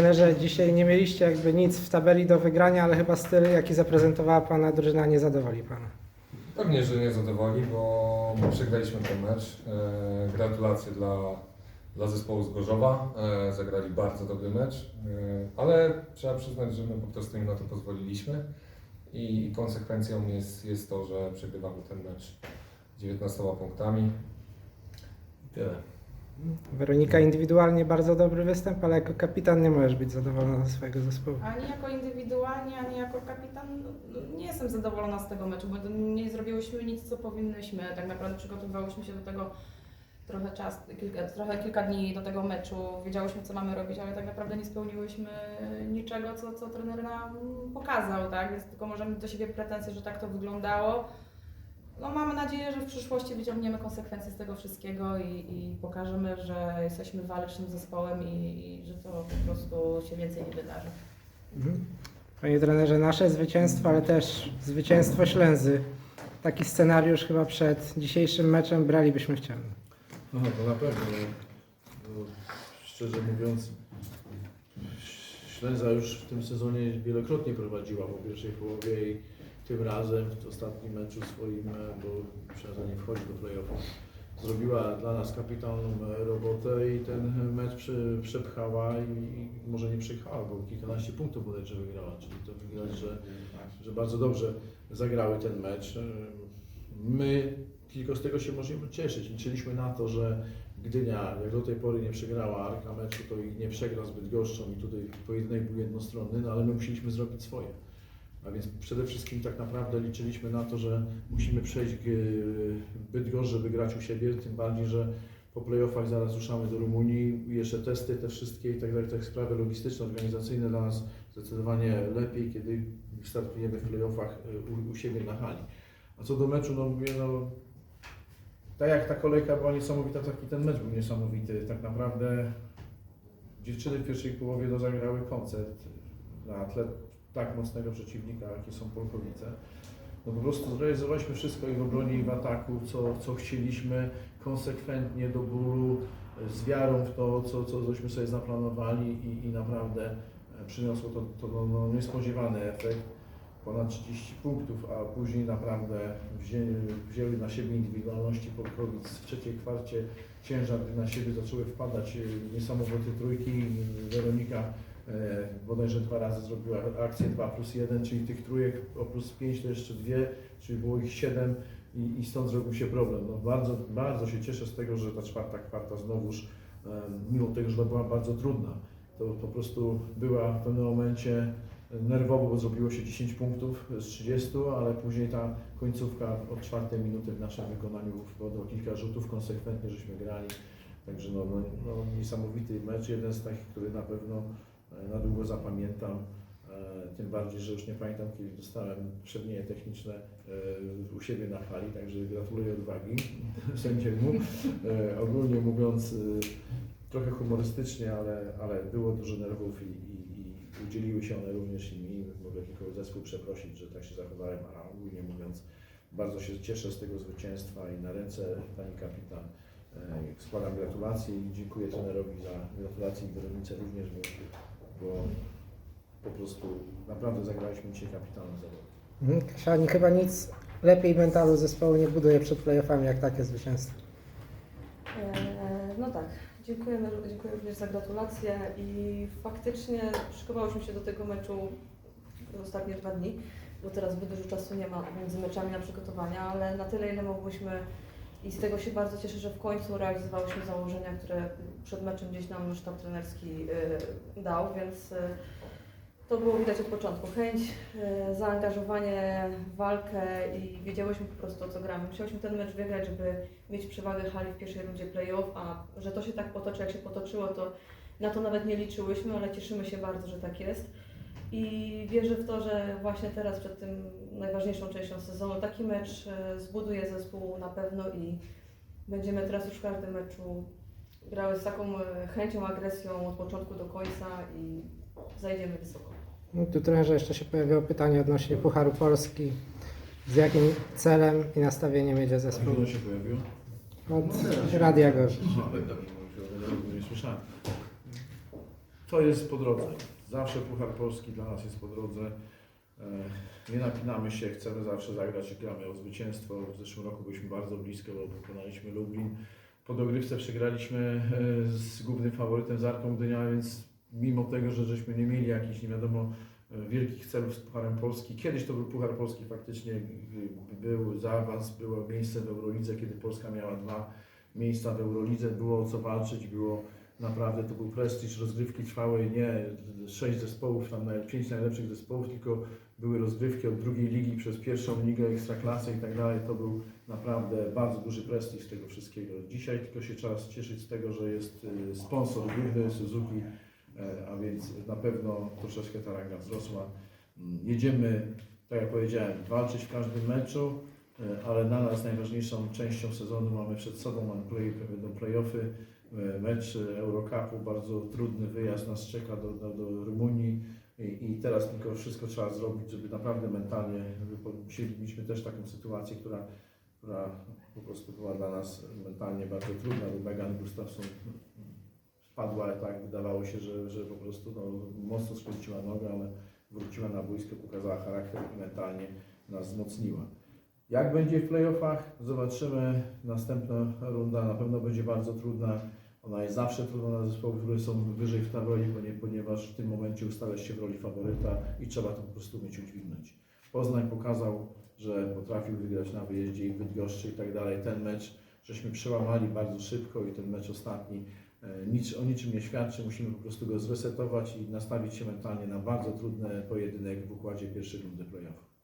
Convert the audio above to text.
Trenerze, dzisiaj nie mieliście jakby nic w tabeli do wygrania, ale chyba styl, jaki zaprezentowała Pana drużyna, nie zadowoli Pana. Pewnie, że nie zadowoli, bo my przegraliśmy ten mecz. E, Gratulacje dla, dla zespołu z Gorzowa. E, Zagrali bardzo dobry mecz, e, ale trzeba przyznać, że my po prostu im na to pozwoliliśmy i konsekwencją jest, jest to, że przegrywamy ten mecz 19 punktami. I tyle. Weronika, indywidualnie bardzo dobry występ, ale jako kapitan nie możesz być zadowolona ze swojego zespołu. Ani jako indywidualnie, ani jako kapitan no, nie jestem zadowolona z tego meczu, bo nie zrobiłyśmy nic, co powinnyśmy. Tak naprawdę przygotowywałyśmy się do tego trochę czas, kilka, trochę kilka dni do tego meczu. Wiedziałyśmy, co mamy robić, ale tak naprawdę nie spełniłyśmy niczego, co, co trener nam pokazał, tak? Więc tylko możemy do siebie pretensje, że tak to wyglądało. No mamy nadzieję, że w przyszłości wyciągniemy konsekwencje z tego wszystkiego i, i pokażemy, że jesteśmy walecznym zespołem i, i że to po prostu się więcej nie wydarzy. Mhm. Panie trenerze, nasze zwycięstwo, ale też zwycięstwo Ślęzy. Taki scenariusz chyba przed dzisiejszym meczem bralibyśmy w ciemno. No to na pewno. No, szczerze mówiąc, Ślęza już w tym sezonie wielokrotnie prowadziła po pierwszej połowie i tym razem w ostatnim meczu swoim, e, bo Ślęza nie wchodzi do playoffów, zrobiła dla nas kapitalną e, robotę i ten mecz prze, przepchała i, może nie przejechała, bo kilkanaście punktów bodajże wygrała, czyli to widać, że, że bardzo dobrze zagrały ten mecz. E, My tylko z tego się możemy cieszyć. Liczyliśmy na to, że Gdynia, jak do tej pory nie przegrała Arka meczu, to i nie przegra zbyt gorzczą i tutaj pojedynek był jednostronny, no ale my musieliśmy zrobić swoje. A więc przede wszystkim tak naprawdę liczyliśmy na to, że musimy przejść Bydgoszcz, żeby grać u siebie, tym bardziej, że po playoffach zaraz ruszamy do Rumunii, jeszcze testy te wszystkie i tak dalej, tak sprawy logistyczne, organizacyjne dla nas zdecydowanie lepiej, kiedy startujemy w playoffach u, u siebie na hali. A co do meczu, no mówię, no tak jak ta kolejka była niesamowita, taki ten mecz był niesamowity. Tak naprawdę dziewczyny w pierwszej połowie no, zagrały koncert na tle tak mocnego przeciwnika, jakie są Polkowice. No po prostu zrealizowaliśmy wszystko i w obronie, i w ataku, co, co chcieliśmy, konsekwentnie do bólu, z wiarą w to, co, co żeśmy sobie zaplanowali i, i naprawdę e, przyniosło to, to no, no, niespodziewany efekt ponad 30 punktów, a później naprawdę wzięli, na siebie indywidualności Polkowic w trzeciej kwarcie ciężar na siebie zaczęły wpadać e, niesamowite trójki. Weronika e, bodajże dwa razy zrobiła akcję 2 plus 1, czyli tych trójek o plus 5 to jeszcze dwie, czyli było ich 7 i, i stąd zrobił się problem. No bardzo, bardzo się cieszę z tego, że ta czwarta kwarta znowuż, e, mimo tego, że była bardzo trudna, to po prostu była w pewnym momencie nerwowo, bo zrobiło się 10 punktów z 30, ale później ta końcówka od czwartej minuty w naszym wykonaniu było kilka rzutów, konsekwentnie żeśmy grali. Także no, no, no, niesamowity mecz, jeden z takich, który na pewno e, na długo zapamiętam. E, Tym bardziej, że już nie pamiętam, kiedy dostałem przednieje techniczne e, u siebie na hali, także gratuluję odwagi sędziemu. E, Ogólnie mówiąc, e, trochę humorystycznie, ale, ale było dużo nerwów i, i, i udzieliły się one również i mi. Mogę tylko zespół przeprosić, że tak się zachowałem, a ogólnie mówiąc, bardzo się cieszę z tego zwycięstwa i na ręce Pani Kapitan e, składam gratulacje i dziękuję trenerowi za gratulacje i Weronice również, bo, bo po prostu naprawdę zagraliśmy dzisiaj kapitalny zawód. Mhm. Szani, chyba nic lepiej mentalu zespołu nie buduje przed playoffami, jak takie zwycięstwo. E, No tak, dziękujemy, dziękuję również za gratulacje i faktycznie szykowałyśmy się do tego meczu ostatnie dwa dni, bo teraz zbyt dużo czasu nie ma między meczami na przygotowania, ale na tyle ile mogłyśmy i z tego się bardzo cieszę, że w końcu realizowałyśmy założenia, które przed meczem gdzieś nam sztab trenerski y, dał, więc y, to było widać od początku. Chęć, y, zaangażowanie walkę i wiedziałyśmy po prostu o co gramy. Musiałyśmy ten mecz wygrać, żeby mieć przewagę hali w pierwszej rundzie playoff, a że to się tak potoczy, jak się potoczyło, to na to nawet nie liczyłyśmy, ale cieszymy się bardzo, że tak jest. I wierzę w to, że właśnie teraz przed tym najważniejszą częścią sezonu taki mecz e, zbuduje zespół na pewno i będziemy teraz już w każdym meczu grały z taką e, chęcią, agresją od początku do końca i zajdziemy wysoko. No, tu trenerze jeszcze się pojawiło pytanie odnośnie Pucharu Polski. Z jakim celem i nastawieniem jedzie zespół? kiedy się pojawiło? Od Radia Gorz. No, ale dobrze, bo już o nie słyszałem. To jest po drodze. Zawsze Puchar Polski dla nas jest po drodze. E, Nie napinamy się, chcemy zawsze zagrać i gramy o zwycięstwo. W zeszłym roku byliśmy bardzo blisko, bo pokonaliśmy Lublin. Po dogrywce przegraliśmy e, z głównym faworytem z Arką Gdynia, więc mimo tego, że żeśmy nie mieli jakichś nie wiadomo e, wielkich celów z Pucharem Polski, kiedyś to był Puchar Polski faktycznie, był awans, było miejsce w Eurolidze, kiedy Polska miała dwa miejsca w Eurolidze, było o co walczyć, było naprawdę, to był prestiż, rozgrywki trwały nie sześć zespołów, tam pięć najlepszych zespołów, tylko były rozgrywki od drugiej ligi przez pierwszą ligę, ekstraklasę i tak dalej, to był naprawdę bardzo duży prestiż tego wszystkiego. Dzisiaj tylko się trzeba cieszyć z tego, że jest y, sponsor główny Suzuki, e, a więc na pewno troszeczkę ta ranga wzrosła. Mm, Jedziemy, tak jak powiedziałem, walczyć w każdym meczu, e, ale dla nas najważniejszą częścią sezonu mamy przed sobą, mamy play, będą playoffy, mecz Eurocupu, bardzo trudny wyjazd nas czeka do, do, do Rumunii i, teraz tylko wszystko trzeba zrobić, żeby naprawdę mentalnie, musieliśmy też taką sytuację, która, która po prostu była dla nas mentalnie bardzo trudna, bo Megan Gustafsson spadła tak, wydawało się, że, że po prostu no, mocno skręciła nogę, ale wróciła na boisko, pokazała charakter i mentalnie nas wzmocniła. Jak będzie w playoffach? Zobaczymy. Następna runda na pewno będzie bardzo trudna. Ona jest zawsze trudna dla zespołów, które są wyżej w tabeli, ponie- ponieważ w tym momencie ustalasz się w roli faworyta i trzeba to po prostu umieć udźwignąć. Poznań pokazał, że potrafił wygrać na wyjeździe i w Bydgoszczy i tak dalej. Ten mecz żeśmy przełamali bardzo szybko i ten mecz ostatni e, nic, o niczym nie świadczy. Musimy po prostu go zresetować i nastawić się mentalnie na bardzo trudny pojedynek w układzie pierwszej rundy playoff.